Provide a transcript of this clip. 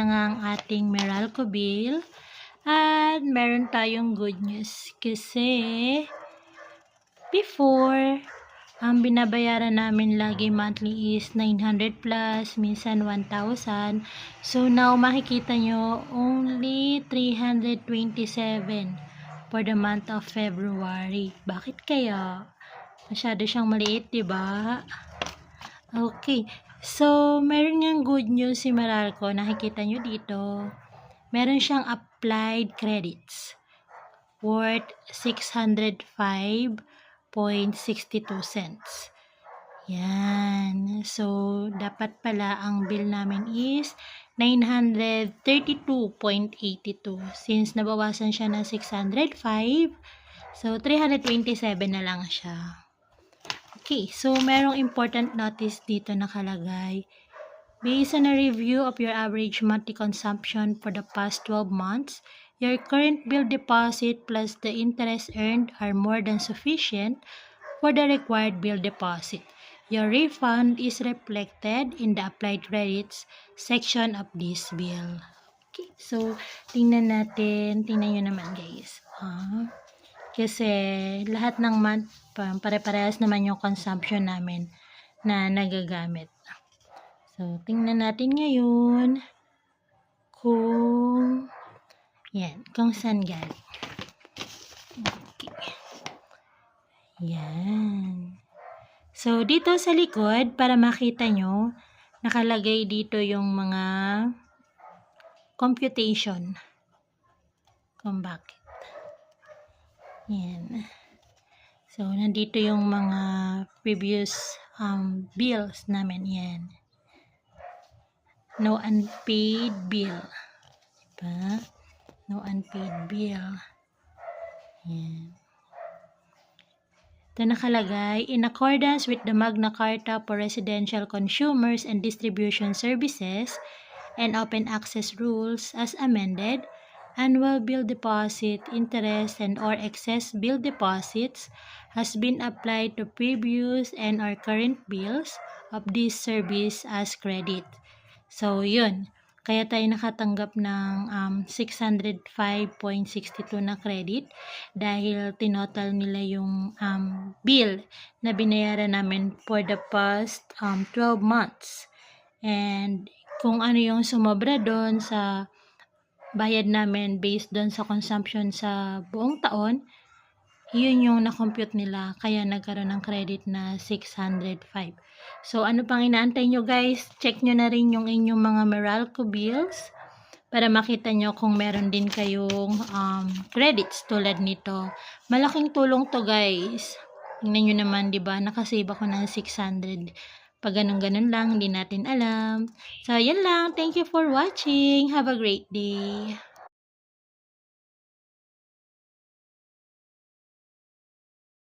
na nga ang ating Meralco bill. At meron tayong good news kasi before, ang binabayaran namin lagi monthly is 900 plus, minsan 1,000. So now makikita nyo only 327 for the month of February. Bakit kaya? Masyado siyang maliit, di ba? Okay. So, meron niyang good news si Meralco. Nakikita nyo dito. Meron siyang applied credits worth 605.62 cents. Yan. So, dapat pala ang bill namin is 932.82. Since nabawasan siya ng 605, so 327 na lang siya. Okay, so merong important notice dito nakalagay. Based on a review of your average monthly consumption for the past 12 months, your current bill deposit plus the interest earned are more than sufficient for the required bill deposit. Your refund is reflected in the applied credits section of this bill. Okay, so tingnan natin, tingnan nyo naman guys. Ah, kasi lahat ng month, pa- pare-parehas naman yung consumption namin na nagagamit. So, tingnan natin ngayon kung yan, kung saan galing. Okay. Yan. So, dito sa likod, para makita nyo, nakalagay dito yung mga computation. Kung bakit. Yan. So, nandito yung mga previous um, bills namin. Yan. No unpaid bill. Diba? No unpaid bill. Yan. Ito nakalagay, in accordance with the Magna Carta for Residential Consumers and Distribution Services and Open Access Rules as amended, annual bill deposit, interest, and or excess bill deposits has been applied to previous and or current bills of this service as credit. So, yun. Kaya tayo nakatanggap ng um, 605.62 na credit dahil tinotal nila yung um, bill na binayaran namin for the past um, 12 months. And kung ano yung sumobra doon sa bayad namin based doon sa consumption sa buong taon, yun yung na-compute nila. Kaya nagkaroon ng credit na 605. So, ano pang inaantay nyo guys? Check nyo na rin yung inyong mga Meralco bills para makita nyo kung meron din kayong um, credits tulad nito. Malaking tulong to guys. Tingnan nyo naman, di ba? Nakasave ako ng 600. Pag ganun-ganun lang, hindi natin alam. So, yan lang. Thank you for watching. Have a great day.